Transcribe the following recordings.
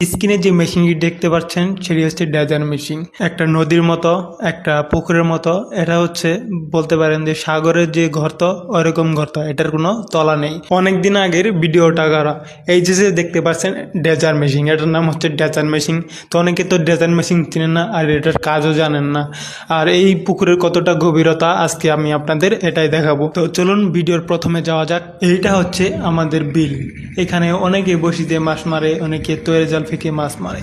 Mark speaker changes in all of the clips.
Speaker 1: স্ক্রিনে যে মেশিনটি দেখতে পাচ্ছেন, সেটি হচ্ছে ডেজার মেশিন। একটা নদীর মতো, একটা পুকুরের মতো। এটা হচ্ছে, বলতে পারেন যে সাগরের যে গর্ত ওরকম গর্ত। এটার কোনো তলা নেই। অনেক দিন আগের ভিডিওটা করা। এই যে দেখতে পাচ্ছেন ডেজার মেশিন। এটার নাম হচ্ছে ডেজার মেশিন। তো অনেকে তো ডেজার মেশিন চিনেন না, আর এটার কাজও জানেন না। আর এই পুকুরের কতটা গভীরতা, আজকে আমি আপনাদের এটাই দেখাবো। তো চলুন, ভিডিওর প্রথমে যাওয়া যাক। এইটা হচ্ছে আমাদের বিল। এখানে অনেকে বসি দিয়ে মাছ মারে, অনেকে তৈরি জাল ফেঁকে মাছ মারে।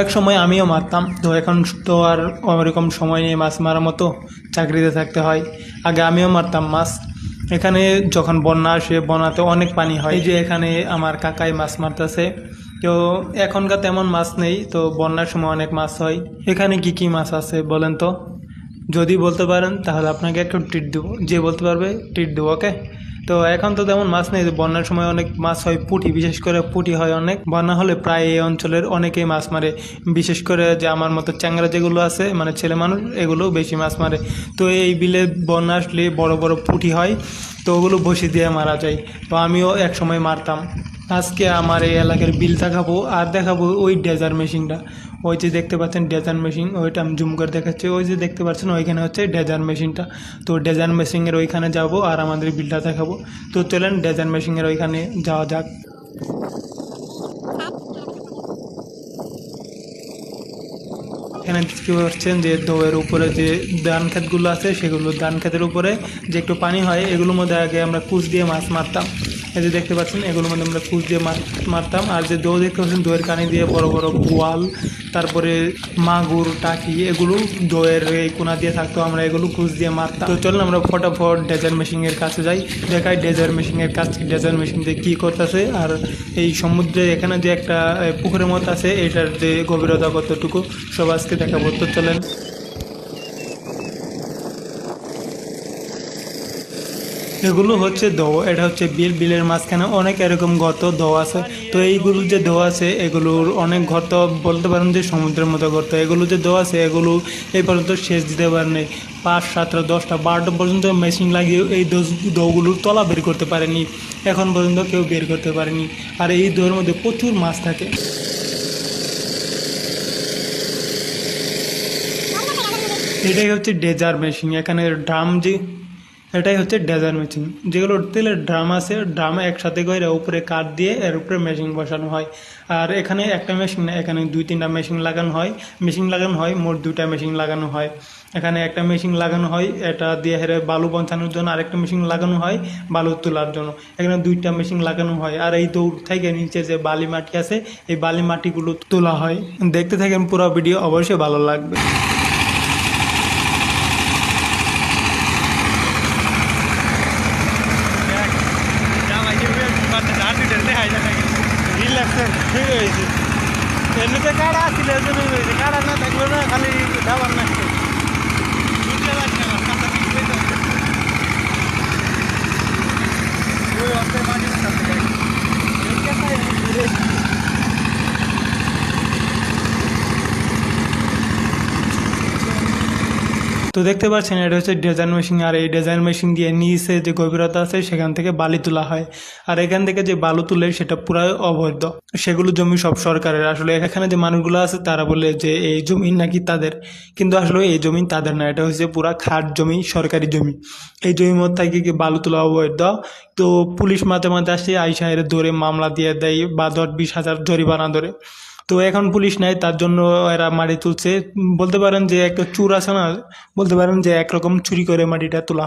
Speaker 1: এক সময় আমিও মারতাম। তো এখন তো আর ওরকম সময় নেই মাছ মারার মতো। চাকরিতে থাকতে হয়। আগে আমিও মারতাম মাছ। এখানে যখন বন্যা আসে, বন্যাতে অনেক পানি হয়। যে এখানে আমার কাকাই মাছ মারতেছে। তো এখনকার তেমন মাছ নেই। তো বন্যার সময় অনেক মাছ হয়। এখানে কি কি মাছ আছে বলেন তো? যদি বলতে পারেন, তাহলে আপনাকে একটু ট্রিট দেবো। যে বলতে পারবে ট্রিট দেবো ওকে তো এখন তো তেমন মাছ নেই, বন্যার সময় অনেক মাছ হয়, পুঁটি, বিশেষ করে পুঁটি হয় অনেক। বন্যা হলে প্রায় এই অঞ্চলের অনেকেই মাছ মারে। বিশেষ করে যে আমার মতো চ্যাংরা যেগুলো আছে মানে ছেলে মানুষ এগুলো বেশি মাছ মারে। তো এই বিলে বন্যা আসলে বড় বড় পুঁটি হয়, তো ওগুলো বসি দিয়ে মারা যায়। তো আমিও এক সময় মারতাম। আজকে আমার এই এলাকার বিল দেখাবো, আর দেখাবো ওই ডেজার মেশিনটা। ওই যে দেখতে পাচ্ছেন ডেজার মেশিন, ওইটা আমি জুম করে দেখাচ্ছি। ওই যে দেখতে পাচ্ছেন, ওইখানে হচ্ছে ডেজার মেশিনটা। তো ডেজার মেশিনের ওইখানে যাব আর আমাদের বিলটা দেখাবো। তো চলেন ডেজার মেশিনের ওইখানে যাওয়া যাক। এখানে দেখতে পাচ্ছেন যে দৌয়ের উপরে যে ধান ক্ষেতগুলো আছে, সেগুলো ধান ক্ষেতের উপরে যে একটু পানি হয়, এগুলোর মধ্যে আগে আমরা কুচ দিয়ে মাছ মারতাম। এই যে দেখতে পাচ্ছেন, এগুলোর মধ্যে আমরা কুচ দিয়ে মাছ মারতাম। আর যে দৌ দেখতে পাচ্ছেন, দইয়ের কানি দিয়ে বড় বড় বোয়াল, তারপরে মাগুর, টাকি, এগুলো দইয়ের এই কোনা দিয়ে থাকতো, আমরা এগুলো কুচ দিয়ে মারতাম। তো চলুন আমরা ফটাফট ডেজার মেশিনের কাছে যাই, দেখাই ডেজার মেশিনের কাজ ডেজার মেশিন দিয়ে কী করতেছে, আর এই সমুদ্রে এখানে যে একটা পুকুরের মতো আছে, এটার যে গভীরতা কতটুকু, সব দেখাবো। তো চলেন। এগুলো হচ্ছে দো এটা হচ্ছে বিল। বিলের মাঝখানে অনেক এরকম গর্ত দো আছে। তো এইগুলো যে দো আছে, এগুলোর অনেক গর্ত বলতে পারেন যে সমুদ্রের মতো গর্ত। এগুলো যে দো আছে, এগুলো এই পর্যন্ত শেষ দিতে পারেনি। পাঁচ, সাতটা, দশটা, বারোটা পর্যন্ত মেশিন লাগিয়ে এই দোগুলোর তলা বের করতে পারেনি। এখন পর্যন্ত কেউ বের করতে পারেনি। আর এই দোয়ের মধ্যে প্রচুর মাছ থাকে। এটাই হচ্ছে ডেজার মেশিন এখানে ড্রাম যে, এটাই হচ্ছে ডেজার মেশিন যেগুলো তেলের ড্রাম আছে ড্রাম একসাথে করে উপরে কাঠ দিয়ে এর উপরে মেশিন বসানো হয়। আর এখানে একটা মেশিন এখানে দুই তিনটা মেশিন লাগানো হয়। মেশিন লাগানো হয়, মোট দুইটা মেশিন লাগানো হয়। এখানে একটা মেশিন লাগানো হয়, এটা দিয়ে হেরে বালু পৌঁছানোর জন্য আরেকটা মেশিন লাগানো হয়, বালু তোলার জন্য। এখানে দুইটা মেশিন লাগানো হয়। আর এই দৌড় থেকে নিচে যে বালি মাটি আছে, এই বালি মাটিগুলো তোলা হয়। দেখতে থাকেন পুরো ভিডিও, অবশ্যই ভালো লাগবে। এমনিতে কাড়া আসছিল কাড়া না থাকলে না খালি দাবার না তো দেখতে পাচ্ছেন, এটা হচ্ছে ডিজাইন মেশিন আর এই ডিজাইন মেশিন দিয়ে নিচে যে গভীরতা আছে, সেখান থেকে বালি তোলা হয়। আর এখান থেকে যে বালু তুলে, সেটা পুরাই অবৈধ। সেগুলো জমি সব সরকারের। আসলে এখানে যে মানুষগুলো আছে, তারা বলে যে এই জমি নাকি তাদের। কিন্তু আসলে এই জমি তাদের না, এটা হচ্ছে পুরা খাট জমি, সরকারি জমি। এই জমির মধ্যে থেকে কি বালু তোলা অবৈধ? তো পুলিশ মাঝে মাঝে আসে, আইসা এর ধরে মামলা দিয়ে দেয়, বা দশ বিশ হাজার জরিমানা ধরে। তো এখন পুলিশ নাই, তার জন্য এরা মাটি তুলছে। বলতে পারেন যে একটা চুর আছে না, বলতে পারেন যে একরকম চুরি করে মাটিটা তোলা।